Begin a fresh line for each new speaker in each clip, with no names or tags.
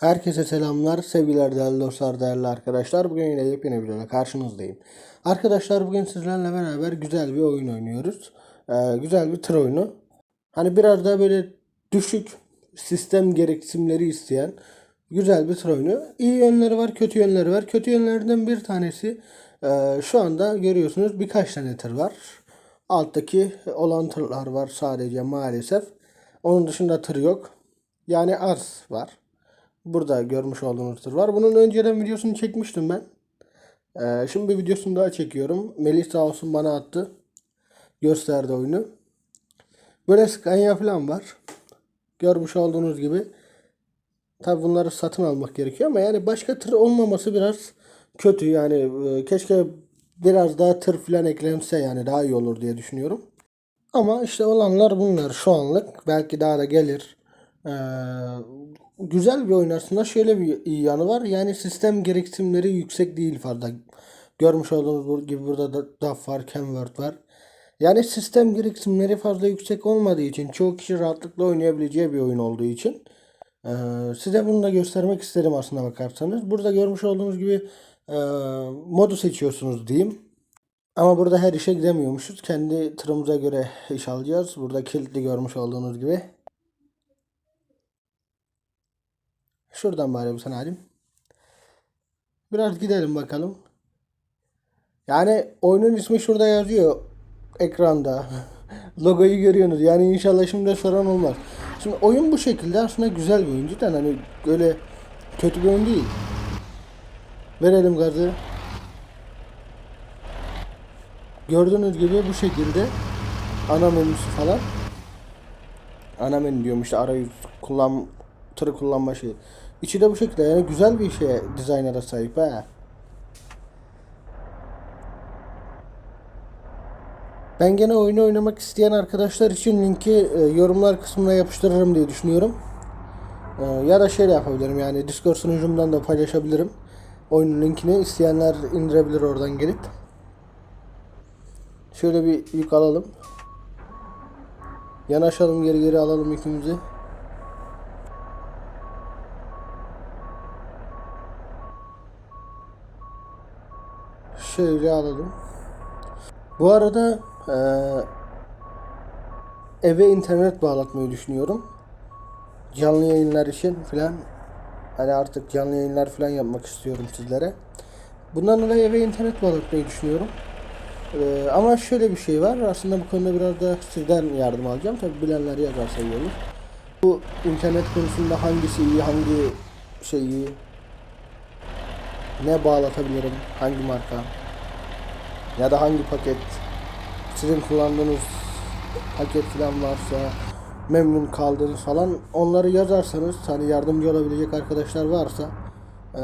Herkese selamlar, sevgiler değerli dostlar, değerli arkadaşlar. Bugün yine yepyeni videoda karşınızdayım. Arkadaşlar bugün sizlerle beraber güzel bir oyun oynuyoruz. Ee, güzel bir tır oyunu. Hani biraz daha böyle düşük sistem gereksinimleri isteyen güzel bir tır oyunu. İyi yönleri var, kötü yönleri var. Kötü yönlerinden bir tanesi e, şu anda görüyorsunuz birkaç tane tır var. Alttaki olan tırlar var sadece maalesef. Onun dışında tır yok. Yani az var. Burada görmüş olduğunuz tır var. Bunun önceden videosunu çekmiştim ben. Ee, şimdi bir videosunu daha çekiyorum. Melih sağ olsun bana attı. Gösterdi oyunu. Böyle Scania falan var. Görmüş olduğunuz gibi. Tabi bunları satın almak gerekiyor ama yani başka tır olmaması biraz kötü. Yani e, keşke biraz daha tır falan eklense yani daha iyi olur diye düşünüyorum. Ama işte olanlar bunlar şu anlık. Belki daha da gelir. Ee, güzel bir oyun aslında. Şöyle bir iyi yanı var. Yani sistem gereksinimleri yüksek değil fazla. Görmüş olduğunuz gibi burada da DAF var, Kenworth var. Yani sistem gereksinimleri fazla yüksek olmadığı için çoğu kişi rahatlıkla oynayabileceği bir oyun olduğu için ee, size bunu da göstermek isterim aslında bakarsanız. Burada görmüş olduğunuz gibi e, modu seçiyorsunuz diyeyim. Ama burada her işe gidemiyormuşuz. Kendi tırımıza göre iş alacağız. Burada kilitli görmüş olduğunuz gibi. Şuradan bari bir sana. Biraz gidelim bakalım. Yani oyunun ismi şurada yazıyor. Ekranda. Logoyu görüyorsunuz. Yani inşallah şimdi soran olmaz. Şimdi oyun bu şekilde aslında güzel bir oyun. Cidden hani öyle kötü bir oyun değil. Verelim gazı. Gördüğünüz gibi bu şekilde ana menüsü falan. Ana menü diyorum işte arayüz kullan tırı kullanma şeyi. İçi de bu şekilde yani güzel bir şeye dizaynera sahip ha. Ben gene oyunu oynamak isteyen arkadaşlar için linki e, yorumlar kısmına yapıştırırım diye düşünüyorum. E, ya da şey yapabilirim yani Discord sunucumdan da paylaşabilirim. Oyunun linkini isteyenler indirebilir oradan gelip. Şöyle bir yük alalım. Yanaşalım geri geri alalım yükümüzü. Şöyle alalım. Bu arada eee, eve internet bağlatmayı düşünüyorum. Canlı yayınlar için filan hani artık canlı yayınlar filan yapmak istiyorum sizlere. Bundan dolayı eve internet bağlatmayı düşünüyorum. Ee, ama şöyle bir şey var. Aslında bu konuda biraz da sizden yardım alacağım. Tabi bilenler yazarsa iyi olur. Bu internet konusunda hangisi iyi, hangi şey iyi, ne bağlatabilirim, hangi marka ya da hangi paket sizin kullandığınız paket falan varsa memnun kaldığınız falan onları yazarsanız hani yardımcı olabilecek arkadaşlar varsa eee,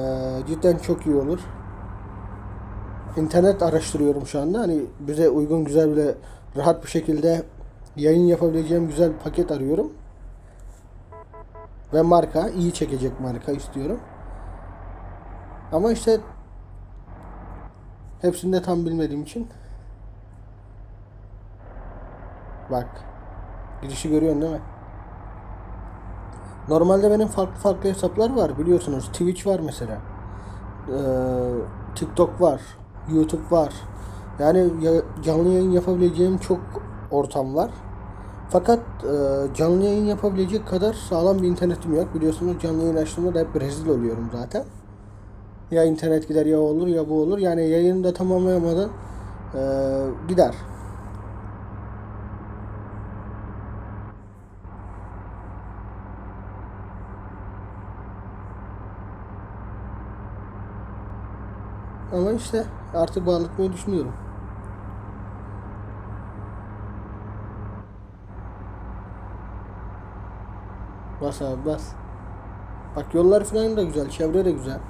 cidden çok iyi olur. İnternet araştırıyorum şu anda. Hani bize uygun güzel bile rahat bir şekilde yayın yapabileceğim güzel bir paket arıyorum. Ve marka iyi çekecek marka istiyorum. Ama işte hepsini de tam bilmediğim için bak girişi görüyorsun değil mi? Normalde benim farklı farklı hesaplar var biliyorsunuz. Twitch var mesela. Ee, TikTok var, YouTube var. Yani ya- canlı yayın yapabileceğim çok ortam var. Fakat e, canlı yayın yapabilecek kadar sağlam bir internetim yok. Biliyorsunuz canlı yayın açtığımda da hep rezil oluyorum zaten. Ya internet gider ya olur ya bu olur. Yani yayını da tamamlayamadan e, gider. Ama işte artık bağlatmayı düşünüyorum. Bas abi bas. Bak yollar falan da güzel, çevre de güzel.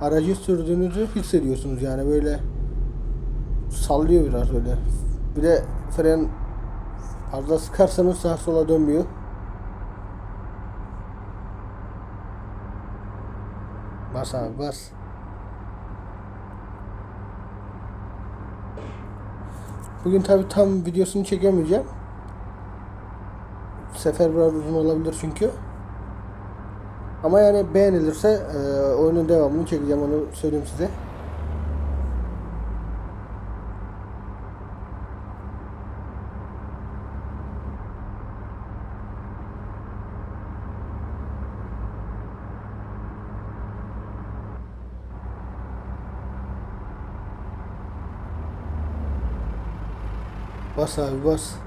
Aracı sürdüğünüzü hissediyorsunuz yani böyle sallıyor biraz böyle. Bir de fren fazla sıkarsanız sağa sola dönmüyor. Bas abi bas. Bugün tabi tam videosunu çekemeyeceğim. Sefer biraz uzun olabilir çünkü. Ama yani beğenilirse e, oyunun devamını çekeceğim onu söyleyeyim size. Bas abi bas.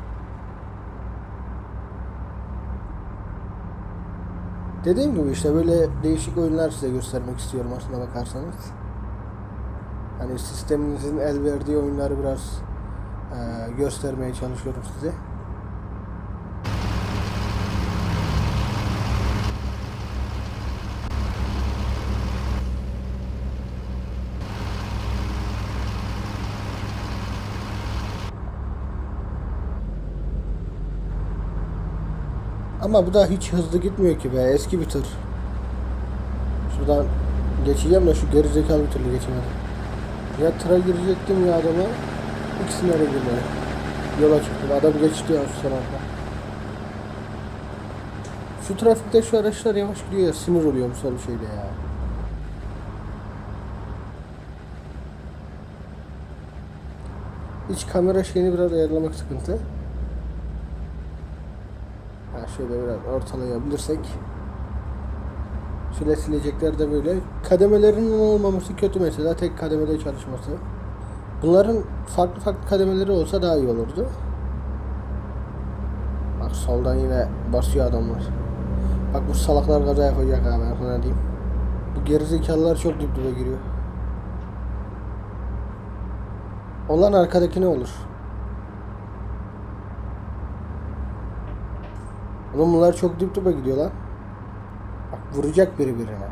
Dediğim gibi işte böyle değişik oyunlar size göstermek istiyorum aslında bakarsanız. Hani sisteminizin el verdiği oyunları biraz eee, göstermeye çalışıyorum size. Ama bu da hiç hızlı gitmiyor ki be. Eski bir tır. Şuradan geçeceğim de şu gerizekalı bir türlü geçemedim. Ya tıra girecektim ya adama. İkisine de girmedi. Yola çıktım. Adam geçti ya şu tarafta. Şu trafikte şu araçlar yavaş gidiyor ya. Sinir oluyorum sol şeyde ya. İç kamera şeyini biraz ayarlamak sıkıntı. Ha şöyle biraz ortalayabilirsek. Şöyle silecekler de böyle. Kademelerinin olmaması kötü mesela. Tek kademede çalışması. Bunların farklı farklı kademeleri olsa daha iyi olurdu. Bak soldan yine basıyor adamlar. Bak bu salaklar kaza yapacak abi ben sana diyeyim. Bu gerizekalılar çok dip giriyor. Olan arkadaki ne olur? Oğlum bunlar çok dip dibe gidiyor lan. Bak vuracak biri birine.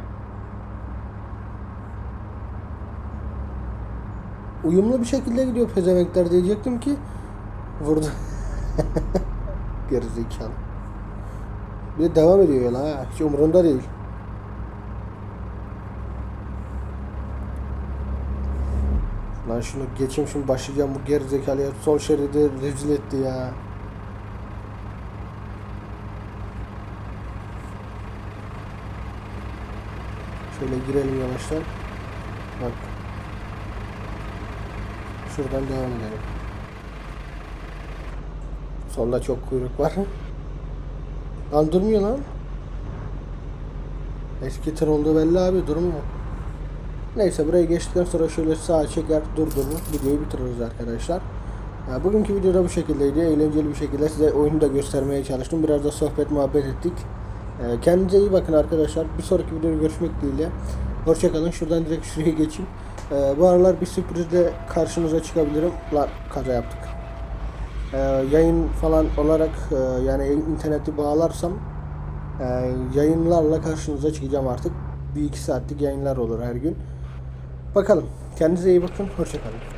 Uyumlu bir şekilde gidiyor pezevenkler diyecektim ki vurdu. Gerizekalı. Bir de devam ediyor yola ha. Hiç umurunda değil. Lan şunu geçeyim şimdi başlayacağım bu gerizekalıya sol şeridi rezil etti ya. Şöyle girelim yavaştan. Bak. Şuradan devam edelim. Solda çok kuyruk var. Lan durmuyor lan. Eski tır olduğu belli abi durmuyor. Neyse buraya geçtikten sonra şöyle sağa çeker durdurur videoyu bitiririz arkadaşlar. Bugünkü videoda bu şekildeydi. Eğlenceli bir şekilde size oyunu da göstermeye çalıştım. Biraz da sohbet muhabbet ettik. Ee, Kendinize iyi bakın arkadaşlar. Bir sonraki videoda görüşmek dileğiyle. Hoşçakalın. Şuradan direkt şuraya geçeyim. Ee, bu aralar bir sürprizle karşınıza çıkabilirim. Lan kaza yaptık. Ee, yayın falan olarak e, yani interneti bağlarsam e, yayınlarla karşınıza çıkacağım artık. Bir iki saatlik yayınlar olur her gün. Bakalım. Kendinize iyi bakın. Hoşçakalın.